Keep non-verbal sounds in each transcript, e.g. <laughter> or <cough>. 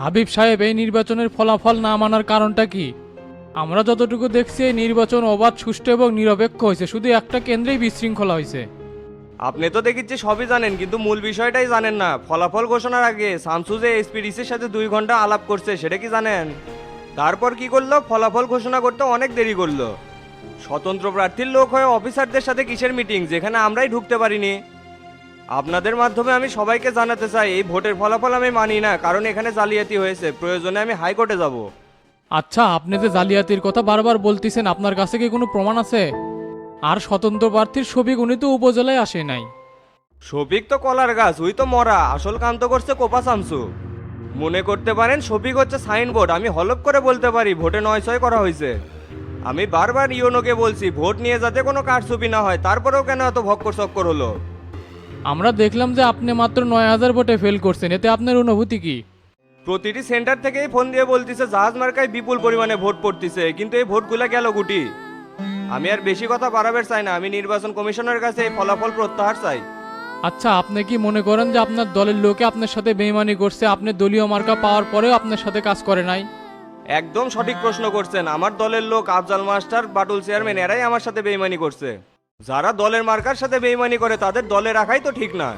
হাবিব সাহেব, এই নির্বাচনের ফলাফল না মানার কারণটা কি? আমরা যতটুকু দেখছি, এই নির্বাচন অবাধ, সুষ্ঠু এবং নিরপেক্ষ হয়েছে। শুধু একটা কেন্দ্রেই বিশৃঙ্খলা হয়েছে। আপনি তো দেখিচ্ছি, সবই জানেন, কিন্তু মূল বিষয়টাই জানেন না। ফলাফল ঘোষণার আগে শামসু যে এসপিডিসির সাথে দুই ঘণ্টা আলাপ করছে, সেটা কি জানেন? তারপর কি করল? ফলাফল ঘোষণা করতে অনেক দেরি করল। স্বতন্ত্র প্রার্থীর লোক হয়ে অফিসারদের সাথে কিসের মিটিং, যেখানে আমরাই ঢুকতে পারিনি? আপনাদের মাধ্যমে আমি সবাইকে জানাতে চাই এই ভোটের ফলাফল আমি মানি না কারণ এখানে জালিয়াতি হয়েছে। প্রয়োজনে আমি হাইকোর্টে যাব। আচ্ছা আপনি যে জালিয়াতির কথা বারবার বলতেছেন আপনার কাছে কি কোনো প্রমাণ আছে? আর স্বতন্ত্র প্রার্থীর ছবি উনি তো উপজেলায় আসে নাই। শফিক তো কলার গাছ ওই তো মরা আসল কাম তো করছে কোপা শামসু মনে করতে পারেন শফিক হচ্ছে সাইনবোর্ড আমি হলপ করে বলতে পারি ভোটে নয় ছয় করা হয়েছে। আমি বারবার ইওনোকে বলছি ভোট নিয়ে যাতে কোনো কারচুপি না হয় তারপরেও কেন এত ভক্কর চক্কর হলো? আমরা দেখলাম যে আপনি মাত্র নয় হাজার ভোটে ফেল করছেন। এতে আপনার অনুভূতি কি? প্রতিটি সেন্টার থেকেই ফোন দিয়ে বলতিছে জাহাজ মার্কায় বিপুল পরিমাণে ভোট পড়তিছে কিন্তু এই ভোটগুলা গেল গুটি। আমি আর বেশি কথা বাড়াবার চাই না আমি নির্বাচন কমিশনের কাছে এই ফলাফল প্রত্যাহার চাই। আচ্ছা আপনি কি মনে করেন যে আপনার দলের লোকে আপনার সাথে বেইমানি করছে? আপনি দলীয় মার্কা পাওয়ার পরেও আপনার সাথে কাজ করে নাই? একদম সঠিক প্রশ্ন করছেন। আমার দলের লোক আফজাল মাস্টার বাটুল চেয়ারম্যান এরাই আমার সাথে বেইমানি করছে। যারা দলের মার্কার সাথে বেইমানি করে তাদের দলে রাখাই তো ঠিক না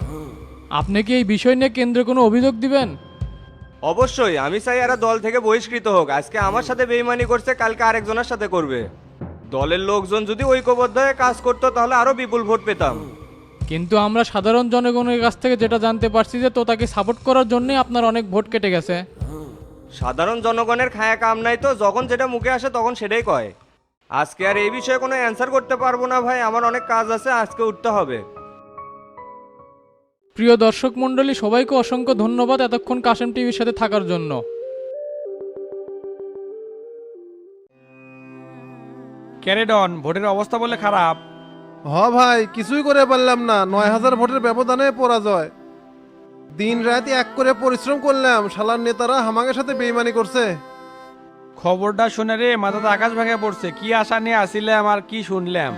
আপনি কি এই বিষয় নিয়ে কেন্দ্রে কোনো অভিযোগ দিবেন? অবশ্যই আমি চাই এরা দল থেকে বহিষ্কৃত হোক। আজকে আমার সাথে বেইমানি করছে কালকে আরেকজনের সাথে করবে। দলের লোকজন যদি ঐক্যবদ্ধ হয়ে কাজ করতো তাহলে আরও বিপুল ভোট পেতাম। কিন্তু আমরা সাধারণ জনগণের কাছ থেকে যেটা জানতে পারছি যে তো তাকে সাপোর্ট করার জন্যই আপনার অনেক ভোট কেটে গেছে। সাধারণ জনগণের খায়া কাম নাই তো যখন যেটা মুখে আসে তখন সেটাই কয়। আজকে আর এই বিষয়ে কোনো অ্যান্সার করতে পারব না ভাই আমার অনেক কাজ আছে আজকে উঠতে হবে। প্রিয় দর্শক মণ্ডলী সবাইকে অসংখ্য ধন্যবাদ এতক্ষণ কাশেম টিভির সাথে থাকার জন্য। ক্যারেডন ভোটের অবস্থা বলে খারাপ। হ ভাই কিছুই করে পারলাম না নয় হাজার ভোটের ব্যবধানে পরাজয়। দিন রাত এক করে পরিশ্রম করলাম শালার নেতারা হামাকে সাথে বেইমানি করছে। খবরটা শুনে রে মাথাতে আকাশ ভেঙে পড়ছে। কি আশা নিয়ে আসিলাম আর কি শুনলাম?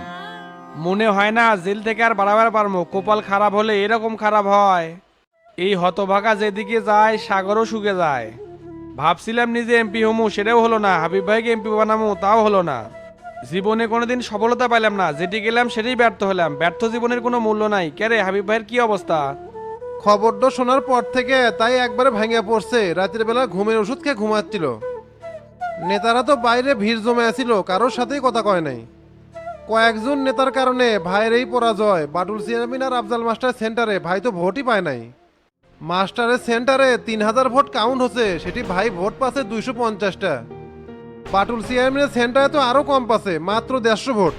মনে হয় না, জেল থেকে আর বাড়াবার পারব কপাল খারাপ হলে এরকম খারাপ হয়। এই হতভাগা যেদিকে যায়, সাগরও শুকে যায়। ভাবছিলাম নিজে এমপি হমু, সেটাও হলো না। হাবিব ভাইকে এমপি বানামো, তাও হলো না। জীবনে কোনোদিন সফলতা পাইলাম না। যেটি গেলাম, সেটাই ব্যর্থ হলাম। ব্যর্থ জীবনের কোনো মূল্য নাই। কেরে হাবিব ভাইয়ের কি অবস্থা? খবরটা শোনার পর থেকে তাই একবারে ভেঙে পড়ছে। রাতের বেলা ঘুমের ওষুধ খেয়ে ঘুমাচ্ছিল। নেতারা তো বাইরে ভিড় জমে আছিল, কারোর সাথেই কথা কয় নাই। কয়েকজন নেতার কারণে ভাইয়ের এই পরাজয়, বাটুল চেয়ারম্যান আর আফজাল মাস্টার সেন্টারে ভাই তো ভোটই পায় নাই। মাস্টারের সেন্টারে তিন হাজার ভোট কাউন্ট হচ্ছে, সেটি ভাই ভোট পাচ্ছে দুইশো পঞ্চাশটা। বাটুল চেয়ারম্যানের সেন্টারে তো আরও কম পাচ্ছে, মাত্র দেড়শো ভোট।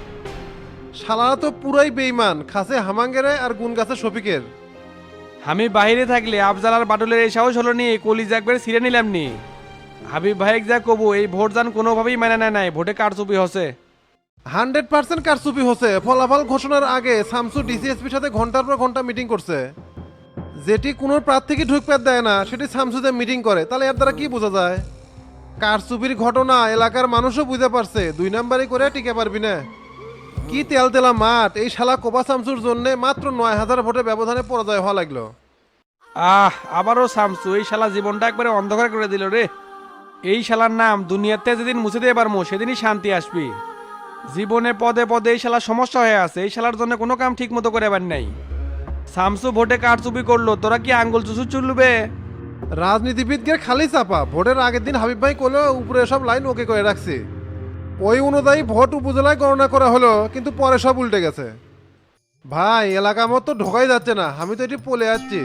শালারা তো পুরাই বেইমান খাসে হামাঙ্গেরে আর গুন গাছে শফিকের। আমি বাইরে থাকলে আফজাল আর বাটুলের এই সাহস হলো নি কলিজ একবার ছিঁড়ে নিলাম নি। হাবিব ভাইক যা কবু এই ভোট দান কোনোভাবেই মেনে নেয় নাই। ভোটে কারচুপি হচ্ছে। হান্ড্রেড পার্সেন্ট কারচুপি হচ্ছে। ফলাফল ঘোষণার আগে শামসু ডিসিএসপির সাথে ঘণ্টার পর ঘণ্টা মিটিং করছে। যেটি কোনো প্রার্থীকে ঢুকতে দেয় না সেটি শামসুতে মিটিং করে তাহলে এর দ্বারা কি বোঝা যায়? কারচুপির ঘটনা এলাকার মানুষও বুঝতে পারছে। দুই নাম্বারই করে টিকে পারবি না। কি তেল তেলা মাঠ এই শালা কোপা শামসুর জন্য মাত্র নয় হাজার ভোটের ব্যবধানে পরাজয় হওয়া লাগল। আহ আবারও সামসু এই শালা জীবনটা একবারে অন্ধকার করে দিল রে। এই শালার নাম দুনিয়াতে যেদিন মুছে দিয়ে পারব সেদিনই শান্তি আসবি। জীবনে পদে পদে এই শালার সমস্যা হয়ে আছে, এই শালার জন্য কোনো কাম ঠিক মতো করে এবার নাই। সামসু ভোটে কারচুপি করল? তোরা কি আঙ্গুল চুচু চুলবে? রাজনীতিবিদদের খালি চাপা, ভোটের আগের দিন হাবিব ভাই করল উপরে সব লাইন ওকে করে রাখছে। ওই অনুযায়ী ভোট উপজেলায় গণনা করা হলো, কিন্তু পরে সব উল্টে গেছে। ভাই, এলাকা মতো ঢোকাই যাচ্ছে না, আমি তো এটি পলে যাচ্ছি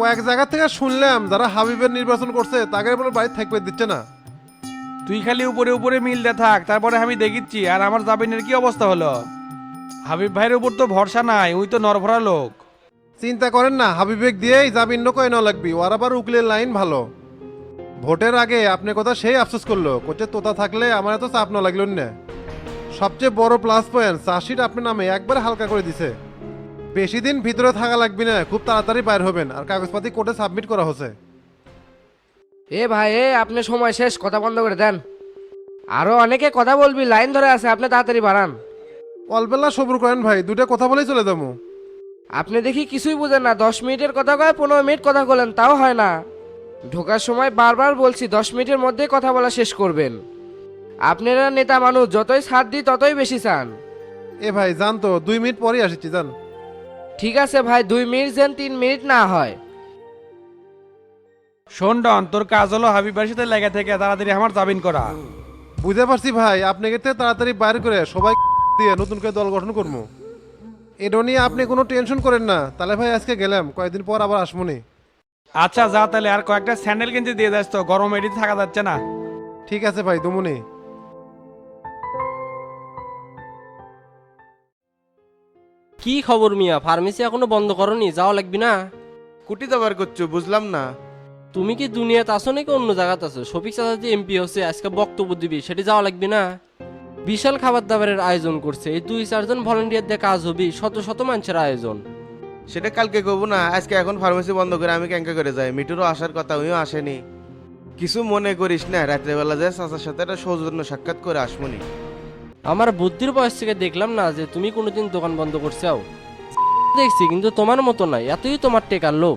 কয়েক জায়গা থেকে শুনলাম যারা হাবিবের নির্বাচন করছে তাকে বলে বাড়ি থাকবে দিচ্ছে না। তুই খালি উপরে উপরে মিল দে থাক তারপরে আমি দেখিচ্ছি আর আমার জাবিনের কি অবস্থা হলো? হাবিব ভাইয়ের উপর তো ভরসা নাই ওই তো নরভরা লোক। চিন্তা করেন না হাবিবেক দিয়েই জামিন কয় না লাগবি ওর আবার উকিলের লাইন ভালো। ভোটের আগে আপনি কথা সেই আফসোস করল কোচে তোতা থাকলে আমার এত চাপ না লাগল না। সবচেয়ে বড় প্লাস পয়েন্ট চাষির আপনার নামে একবার হালকা করে দিছে। বেশি দিন ভিতরে থাকা লাগবে না খুব তাড়াতাড়ি বাইর হবেন। আর কাগজপাতি কোর্টে সাবমিট করা হচ্ছে। এ ভাই এ আপনি সময় শেষ কথা বন্ধ করে দেন। আরও অনেকে কথা বলবি লাইন ধরে আছে আপনি তাড়াতাড়ি বাড়ান। অল্পেলা সবুর করেন ভাই দুটো কথা বলেই চলে যাব। আপনি দেখি কিছুই বুঝেন না দশ মিনিটের কথা কয় পনেরো মিনিট কথা বলেন তাও হয় না। ঢোকার সময় বারবার বলছি দশ মিনিটের মধ্যে কথা বলা শেষ করবেন। আপনারা নেতা মানুষ যতই ছাড় দিই ততই বেশি চান। এ ভাই জান তো দুই মিনিট পরেই আসছি জান ঠিক আছে ভাই দুই মিনিট যেন তিন মিনিট না হয়। শোন ডন তোর কাজ হলো হাবিবার সাথে লেগে থেকে তাড়াতাড়ি আমার জামিন করা। বুঝতে পারছি ভাই আপনাকে তো তাড়াতাড়ি বাইর করে সবাই দিয়ে নতুন করে দল গঠন করব। এটা নিয়ে আপনি কোনো টেনশন করেন না। তাহলে ভাই আজকে গেলাম কয়েকদিন পর আবার আসমনি আচ্ছা যা তাহলে আর কয়েকটা স্যান্ডেল কিনতে দিয়ে যাস তো গরম এটি থাকা যাচ্ছে না। ঠিক আছে ভাই দুমুনি। কি খবর মিয়া? ফার্মেসি এখনও বন্ধ করনি যাওয়া লাগবি না? কুটি দাবার করছ বুঝলাম না। তুমি কি দুনিয়াতে আসো নাকি অন্য জায়গাতে আছো? শফিক চাচা যে এমপি হচ্ছে আজকে বক্তব্য দিবি সেটি যাওয়া লাগবে না। বিশাল খাবার দাবারের আয়োজন করছে এই দুই চারজন ভলেন্টিয়ার দিয়ে কাজ হবি শত শত মানুষের আয়োজন। সেটা কালকে করব না আজকে এখন ফার্মেসি বন্ধ করে আমি ক্যাঙ্কা করে যাই মিটুরও আসার কথা উনিও আসেনি। কিছু মনে করিস না রাত্রেবেলা যে চাচার সাথে একটা সৌজন্য সাক্ষাৎ করে আসমনি আমার বুদ্ধির বয়স থেকে দেখলাম না যে তুমি কোনোদিন দোকান বন্ধ করছাও দেখছি কিন্তু তোমার মতো নাই এতই তোমার টেকার লোভ।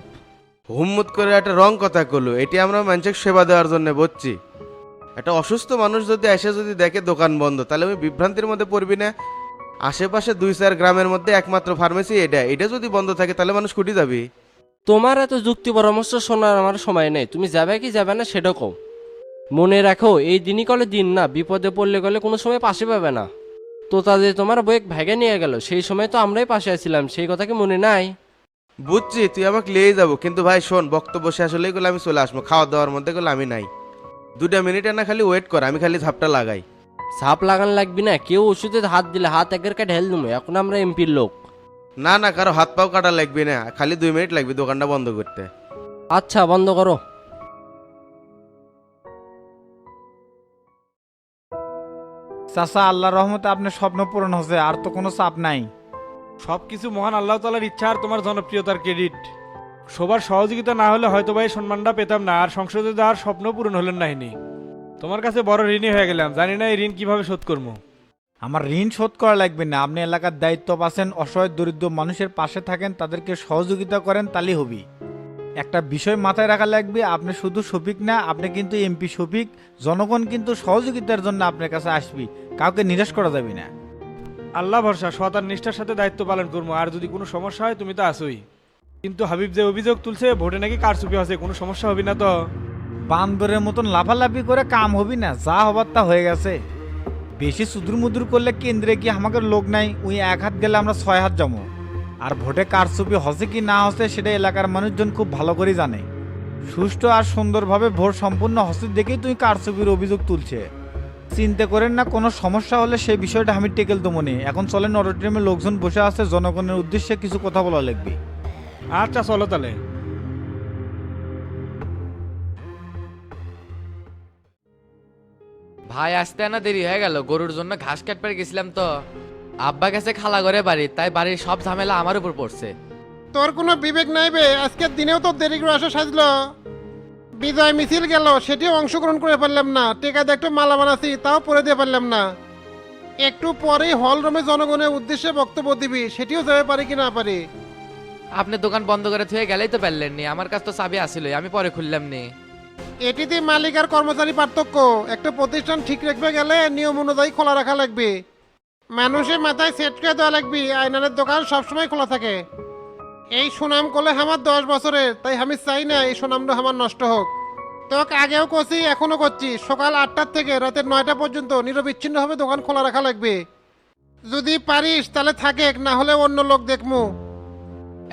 হুম্মত করে একটা রং কথা করল এটি আমরা মানুষের সেবা দেওয়ার জন্য বলছি একটা অসুস্থ মানুষ যদি এসে যদি দেখে দোকান বন্ধ তাহলে আমি বিভ্রান্তির মধ্যে পড়বি না? আশেপাশে দুই চার গ্রামের মধ্যে একমাত্র ফার্মেসি এটা এটা যদি বন্ধ থাকে তাহলে মানুষ কুটি যাবি। তোমার এত যুক্তি পরামর্শ শোনার আমার সময় নেই তুমি যাবে কি যাবে না সেটা কও। মনে রাখো এই দিনই কলে দিন না বিপদে পড়লে গেলে কোনো সময় পাশে পাবে না। তো তাদের তোমার বইক ভেগে নিয়ে গেল সেই সময় তো আমরাই পাশে আছিলাম সেই কথা কি মনে নাই? বুঝছি তুই আমাকে লিয়ে যাব কিন্তু ভাই শোন বক্তব্য শেষ হলেই গেলে আমি চলে আসব খাওয়া দাওয়ার মধ্যে গেলে আমি নাই। দুটা মিনিট না খালি ওয়েট কর আমি খালি ঝাপটা লাগাই। সাপ লাগান লাগবি না কেউ ওষুধে হাত দিলে হাত একের কাটে হেল দুমে এখন আমরা এমপির লোক। না না কারও হাত পাও কাটা লাগবে না খালি দুই মিনিট লাগবে দোকানটা বন্ধ করতে। আচ্ছা বন্ধ করো। চাচা আল্লাহর রহমতে আপনার স্বপ্ন পূরণ হচ্ছে আর তো কোনো চাপ নাই। সব কিছু মহান আল্লাহ তালার ইচ্ছা আর তোমার জনপ্রিয়তার ক্রেডিট সবার সহযোগিতা না হলে হয়তো ভাই সম্মানটা পেতাম না আর সংসদে যাওয়ার স্বপ্ন পূরণ হলেন নাহিনি তোমার কাছে বড় ঋণী হয়ে গেলাম জানি না এই ঋণ কীভাবে শোধ করব। আমার ঋণ শোধ করা লাগবে না আপনি এলাকার দায়িত্ব পাচ্ছেন অসহায় দরিদ্র মানুষের পাশে থাকেন তাদেরকে সহযোগিতা করেন তাহলেই হবি। একটা বিষয় মাথায় রাখা লাগবে আপনি শুধু শফিক না আপনি কিন্তু এমপি শফিক জনগণ কিন্তু সহযোগিতার জন্য আপনার কাছে আসবি। কাউকে নিরাশ করা যাবে না। আল্লাহ ভরসা সৎ আর নিষ্ঠার সাথে দায়িত্ব পালন করব আর যদি কোনো সমস্যা হয় তুমি তো আসোই কিন্তু হাবিব যে অভিযোগ তুলছে ভোটে নাকি কারচুপি আছে কোনো সমস্যা হবে না তো? বান্দরের মতন লাফালাফি করে কাম হবি না যা হবার তা হয়ে গেছে। বেশি সুদূর মুদুর করলে কেন্দ্রে কি আমাকে লোক নাই ওই এক হাত গেলে আমরা ছয় হাত জমো। আর ভোটে কারচুপি হসে কি না হসে সেটা এলাকার মানুষজন খুব ভালো করে জানে। সুষ্ঠু আর সুন্দরভাবে ভোট সম্পূর্ণ হসে দেখেই তুই কারচুপির অভিযোগ তুলছে। চিন্তা করেন না কোনো সমস্যা হলে সেই বিষয়টা আমি টেকেল তো মনে এখন চলেন অডিটোরিয়ামে লোকজন বসে আছে জনগণের উদ্দেশ্যে কিছু কথা বলা লাগবে। আচ্ছা চলো তাহলে। ভাই আসতে না দেরি হয়ে গেল গরুর জন্য ঘাস কাটতে গেছিলাম তো। আব্বা গেছে খালা ঘরে বাড়ি তাই বাড়ির সব ঝামেলা আমার উপর পড়ছে। তোর কোনো বিবেক নাই বে আজকের দিনেও তো দেরি করে আসা সাজলো। বিজয় মিছিল গেল সেটিও অংশগ্রহণ করে পারলাম না। টেকা একটু মালা বানাচ্ছি তাও পরে দিয়ে পারলাম না। একটু পরেই হল রুমে জনগণের উদ্দেশ্যে বক্তব্য দিবি সেটিও যাবে পারি কি না পারি? আপনি দোকান বন্ধ করে থুয়ে গেলেই তো পারলেন নি আমার কাছে তো চাবি আসিলই আমি পরে খুললাম নি এটিতে মালিক আর কর্মচারী পার্থক্য একটা প্রতিষ্ঠান ঠিক রাখবে গেলে নিয়ম অনুযায়ী খোলা রাখা লাগবে। মানুষের মাথায় সেট করে দেওয়া লাগবে আয়নানের দোকান সবসময় খোলা থাকে। এই সুনাম করলে আমার দশ বছরের তাই আমি চাই না এই সুনামটা আমার নষ্ট হোক। তোকে আগেও করছি এখনও করছি। সকাল আটটার থেকে রাতের নয়টা পর্যন্ত নিরবিচ্ছিন্নভাবে দোকান খোলা রাখা লাগবে। যদি পারিস তাহলে থাকে না হলে অন্য লোক দেখমু।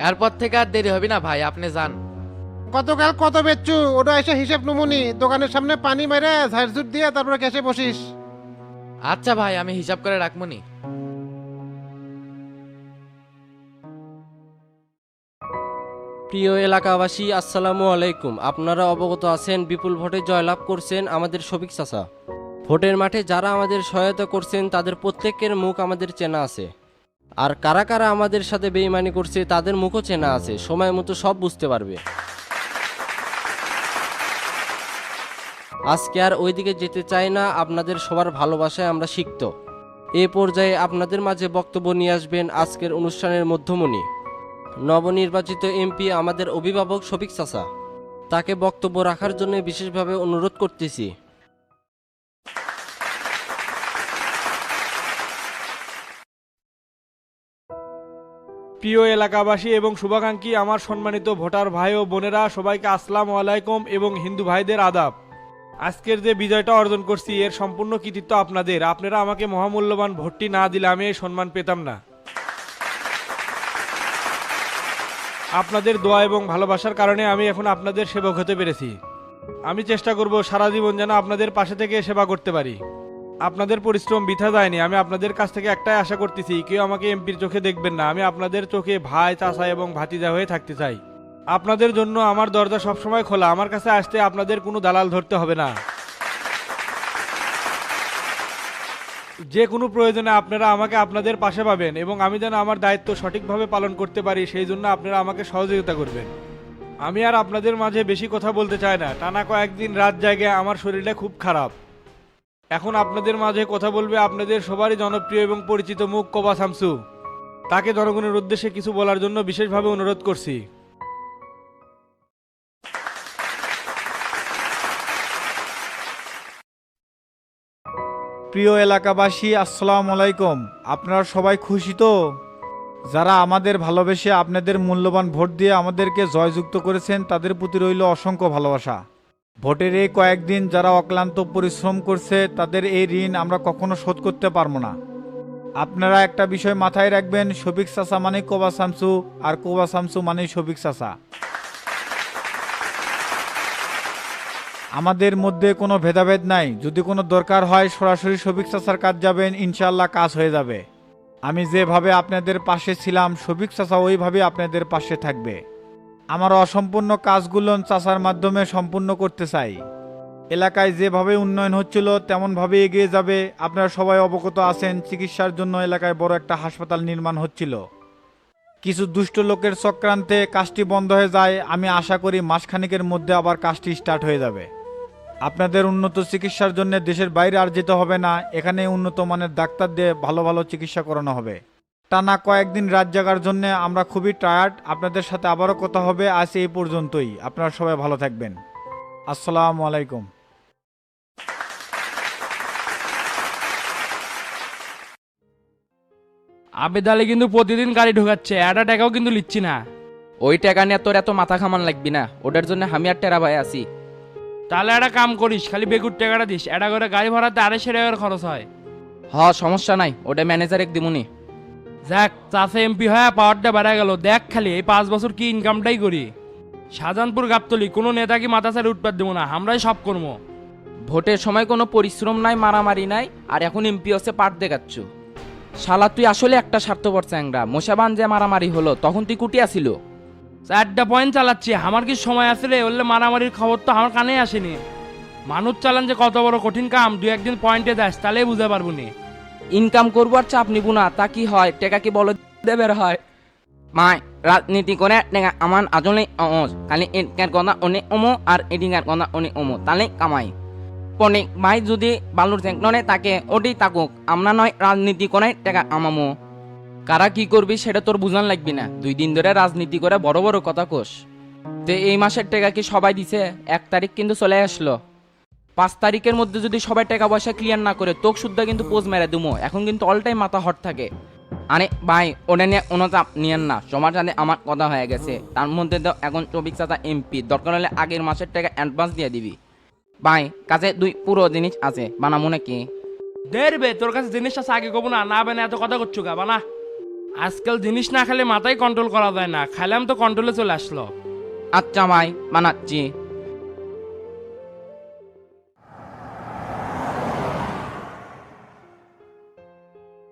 এরপর থেকে আর দেরি হবে না ভাই আপনি যান। গতকাল কত বেচছু ওটা এসে হিসেব নমুনি। দোকানের সামনে পানি মেরে ঝাড়ঝুট দিয়ে তারপরে ক্যাশে বসিস। আচ্ছা ভাই আমি হিসাব করে রাখবনি প্রিয় এলাকাবাসী, আসসালামু আলাইকুম। আপনারা অবগত আছেন, বিপুল ভোটে জয়লাভ করছেন আমাদের শফিক চাচা। ভোটের মাঠে যারা আমাদের সহায়তা করছেন, তাদের প্রত্যেকের মুখ আমাদের চেনা আছে। আর কারা কারা আমাদের সাথে বেইমানি করছে, তাদের মুখও চেনা আছে। সময় মতো সব বুঝতে পারবে। আজকে আর ওইদিকে যেতে চাই না, আপনাদের সবার ভালোবাসায় আমরা শিখত এ পর্যায়ে আপনাদের মাঝে বক্তব্য নিয়ে আসবেন আজকের অনুষ্ঠানের মধ্যমণি। নবনির্বাচিত এমপি আমাদের অভিভাবক শফিক চাচা। তাকে বক্তব্য রাখার জন্য বিশেষভাবে অনুরোধ করতেছি। প্রিয় এলাকাবাসী এবং শুভাকাঙ্ক্ষী, আমার সম্মানিত ভোটার ভাই ও বোনেরা, সবাইকে আসসালামু আলাইকুম এবং হিন্দু ভাইদের আদাব। আজকের যে বিজয়টা অর্জন করছি, এর সম্পূর্ণ কৃতিত্ব আপনাদের। আপনারা আমাকে মহামূল্যবান ভোটটি না দিলে আমি এই সম্মান পেতাম না। আপনাদের দোয়া এবং ভালোবাসার কারণে আমি এখন আপনাদের সেবক হতে পেরেছি। আমি চেষ্টা করব সারা জীবন যেন আপনাদের পাশে থেকে সেবা করতে পারি। আপনাদের পরিশ্রম বৃথা যায়নি, আমি আপনাদের কাছ থেকে একটাই আশা করতেছি, কেউ আমাকে এমপির চোখে দেখবেন না, আমি আপনাদের চোখে ভাই, চাচা এবং ভাতিজা হয়ে থাকতে চাই। আপনাদের জন্য আমার দরজা সবসময় খোলা, আমার কাছে আসতে আপনাদের কোনো দালাল ধরতে হবে না। যে কোনো প্রয়োজনে আপনারা আমাকে আপনাদের পাশে পাবেন এবং আমি যেন আমার দায়িত্ব সঠিকভাবে পালন করতে পারি, সেই জন্য আপনারা আমাকে সহযোগিতা করবেন। আমি আর আপনাদের মাঝে বেশি কথা বলতে চাই না। টানা কয়েকদিন রাত জায়গায় আমার শরীরটা খুব খারাপ। এখন আপনাদের মাঝে কথা বলবে আপনাদের সবারই জনপ্রিয় এবং পরিচিত মুখ কবা শামসু তাকে জনগণের উদ্দেশ্যে কিছু বলার জন্য বিশেষভাবে অনুরোধ করছি। প্রিয় এলাকাবাসী, আসসালামু আলাইকুম। আপনারা সবাই খুশি তো? যারা আমাদের ভালোবেসে আপনাদের মূল্যবান ভোট দিয়ে আমাদেরকে জয়যুক্ত করেছেন, তাদের প্রতি রইল অসংখ্য ভালোবাসা। ভোটের এই কয়েকদিন যারা অক্লান্ত পরিশ্রম করছে, তাদের এই ঋণ আমরা কখনো শোধ করতে পারব না। আপনারা একটা বিষয় মাথায় রাখবেন শফিক চাচা মানে কোবা শামসু আর কোবা শামসু মানে শফিক চাচা। আমাদের মধ্যে কোনো ভেদাভেদ নাই। যদি কোনো দরকার হয়, সরাসরি শফিক চাচার কাজ যাবেন ইনশাল্লাহ কাজ হয়ে যাবে। আমি যেভাবে আপনাদের পাশে ছিলাম, শফিক চাচা ওইভাবে আপনাদের পাশে থাকবে। আমার অসম্পূর্ণ কাজগুলো চাচার মাধ্যমে সম্পূর্ণ করতে চাই। এলাকায় যেভাবে উন্নয়ন হচ্ছিল, তেমনভাবে এগিয়ে যাবে। আপনারা সবাই অবগত আছেন, চিকিৎসার জন্য এলাকায় বড় একটা হাসপাতাল নির্মাণ হচ্ছিল। কিছু দুষ্ট লোকের চক্রান্তে কাজটি বন্ধ হয়ে যায়। আমি আশা করি মাসখানেকের মধ্যে আবার কাজটি স্টার্ট হয়ে যাবে। আপনাদের উন্নত চিকিৎসার জন্য দেশের বাইরে আর যেতে হবে না। এখানে উন্নত মানের ডাক্তার দিয়ে ভালো ভালো চিকিৎসা করানো হবে। টানা কয়েকদিন রাত জাগার জন্য আমরা খুবই টায়ার্ড আপনাদের সাথে আবারও কথা হবে। আজ এই পর্যন্তই। আপনারা সবাই ভালো থাকবেন। আসসালামু আলাইকুম। আবেদ আলী কিন্তু প্রতিদিন গাড়ি ঢোকাচ্ছে। একটা টাকাও কিন্তু লিচ্ছি না। ওই টাকা নিয়ে তোর এত মাথা খামান লাগবি না। ওটার জন্য আমি আর টেরা ভাই আছি। তাহলে একটা কাম করিস খালি বেগুর টাকাটা দিস। এটা করে গাড়ি ভাড়াতে আড়াইশো টাকার খরচ হয়। হ সমস্যা নাই ওটা ম্যানেজার এক দিমুনি। যাক চাষে এমপি হয়ে পাওয়ারটা বেড়া গেল। দেখ খালি এই পাঁচ বছর কি ইনকামটাই করি। শাহজাহানপুর গাবতলি কোনো নেতা কি মাথা ছাড়ে উৎপাদ দেবো না আমরাই সব করব। ভোটের সময় কোনো পরিশ্রম নাই মারামারি নাই আর এখন এমপি হচ্ছে পাট দেখাচ্ছ। শালা তুই আসলে একটা স্বার্থপর চ্যাংরা মোশাবান যে মারামারি হলো তখন তুই কুটি আসিল চারটা পয়েন্ট চালাচ্ছি। আমার কি সময় আছে রে? বললে মারামারির খবর তো আমার কানে আসেনি। মানুষ চালান যে কত বড় কঠিন কাম, দুই একদিন পয়েন্টে যাস, তাহলেই বুঝতে পারব নি। ইনকাম করব আর চাপ নিবো না, তা কি হয়? টেকা কি বলো দেবের হয়? মাই, রাজনীতি করে টেকা, আমার আজলে অমস খালি এটার কথা অনেক অমো আর এডিঙার কথা অনেক অমো তাহলে কামাই। পনিক ভাই যদি বালুর নয় তাকে ওটি তাকুক। আমরা নয় রাজনীতি করে টেকা আমামো। কারা কি করবি সেটা তোর বুঝান লাগবি না। দুই দিন ধরে রাজনীতি করে বড় বড় কথা কোষ তে এই মাসের টাকা কি সবাই দিছে? এক তারিখ কিন্তু চলে আসলো। পাঁচ তারিখের মধ্যে যদি সবাই টাকা পয়সা ক্লিয়ার না করে, তোক শুদ্ধা কিন্তু পোজ মেরে দুমো। এখন কিন্তু অল টাইম মাথা হট থাকে। আরে ভাই ওটা নিয়ে কোনো চাপ নিয়েন না। সমাজ সাথে আমার কথা হয়ে গেছে। তার মধ্যে তো এখন চব্বিশ চাচা এমপি দরকার হলে আগের মাসের টাকা অ্যাডভান্স দিয়ে দিবি। ভাই, কাছে দুই পুরো জিনিস আছে। বানামো নাকি? দেখবে তোর কাছে জিনিসটা আগে কব না। না বেনা এত কথা করছ গা, বানা। আজকাল জিনিস না খেলে মাথায় কন্ট্রোল করা যায় না। খাইলাম তো কন্ট্রোলে চলে আসলো। আচ্ছা ভাই মানাচ্ছি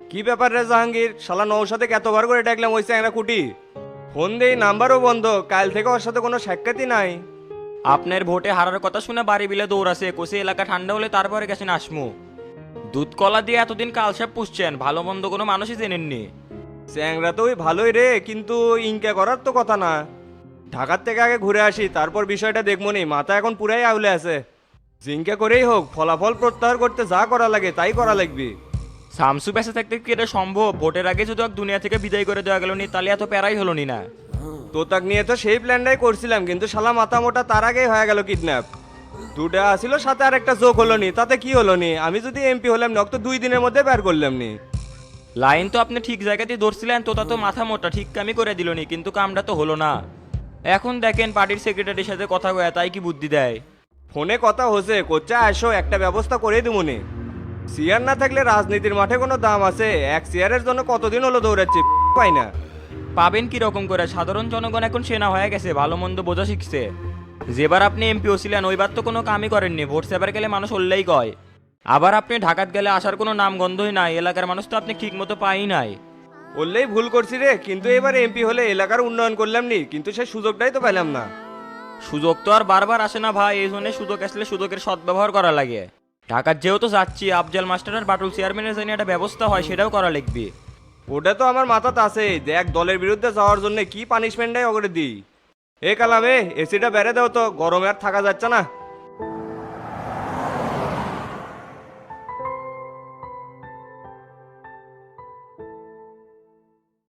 কি ব্যাপার রে জাহাঙ্গীর? শালা নৌসাদে এতবার করে ডাকলাম ওই চ্যাংরা কুটি। ফোন দেই নাম্বারও বন্ধ। কাল থেকে ওর সাথে কোনো সাক্ষাৎই নাই। আপনার ভোটে হারার কথা শুনে বাড়ি বিলে দৌড়াছে। কোসে এলাকা ঠান্ডা হলে তারপরে গেছেন আসমু। দুধ কলা দিয়ে এতদিন কালসাপ পুষছেন। ভালো মন্দ কোনো মানুষই জেনেননি। চ্যাংরা তো ওই ভালোই রে কিন্তু ইনকা করার তো কথা না। ঢাকার থেকে আগে ঘুরে আসি তারপর বিষয়টা দেখব নি মাথা এখন পুরাই আউলে আছে। জিঙ্কা করেই হোক ফলাফল প্রত্যাহার করতে যা করা লাগে তাই করা লাগবে। সামসু বেঁচে থাকতে কি এটা সম্ভব? ভোটের আগে যদি এক দুনিয়া থেকে বিদায় করে দেওয়া গেল নি তাহলে এত প্যারাই হলো নি না। তোতাক নিয়ে তো সেই প্ল্যানটাই করছিলাম কিন্তু শালা মাথা মোটা তার আগেই হয়ে গেল কিডন্যাপ। দুটা আসিল সাথে আর একটা যোগ হলো নি তাতে কি হলো নি? আমি যদি এমপি হলাম নক তো দুই দিনের মধ্যে বের করলাম নি। লাইন তো আপনি ঠিক জায়গাতেই ধরছিলেন তোতা তো মাথা মোটা ঠিক কামি করে দিল নি কিন্তু কামটা তো হলো না। এখন দেখেন পার্টির সেক্রেটারির সাথে কথা কয়া তাই কি বুদ্ধি দেয়? ফোনে কথা হচ্ছে কোচা আসো একটা ব্যবস্থা করে দিমুনি চেয়ার না থাকলে রাজনীতির মাঠে কোনো দাম আছে এক চেয়ারের জন্য কতদিন হলো দৌড়াচ্ছি <laughs> পাই না। পাবেন কি রকম করে সাধারণ জনগণ এখন সেনা হয়ে গেছে ভালো মন্দ বোঝা শিখছে। যেবার আপনি এমপিও ছিলেন ওইবার তো কোনো কামই করেননি ভোট সেবার গেলে মানুষ উল্লেই কয়। আবার আপনি ঢাকাত গেলে আসার কোনো নাম গন্ধই নাই এলাকার মানুষ তো আপনি ঠিক মতো পাই নাই। বললেই ভুল করছি রে কিন্তু এবার এমপি হলে এলাকার উন্নয়ন করলাম নি কিন্তু সে সুযোগটাই তো পেলাম না। সুযোগ তো আর বারবার আসে না ভাই এই জন্য সুযোগ আসলে সুযোগের সদ্ব্যবহার করা লাগে। ঢাকার যেহেতু যাচ্ছি আফজাল মাস্টার আর বাটুল চেয়ারম্যানের জন্য একটা ব্যবস্থা হয় সেটাও করা লিখবি ওটা তো আমার মাথাতে আছে দেখ দলের বিরুদ্ধে যাওয়ার জন্য কি পানিশমেন্টটাই ওকে দিই। এ কালামে এসিটা বেড়ে দাও তো গরমে আর থাকা যাচ্ছে না।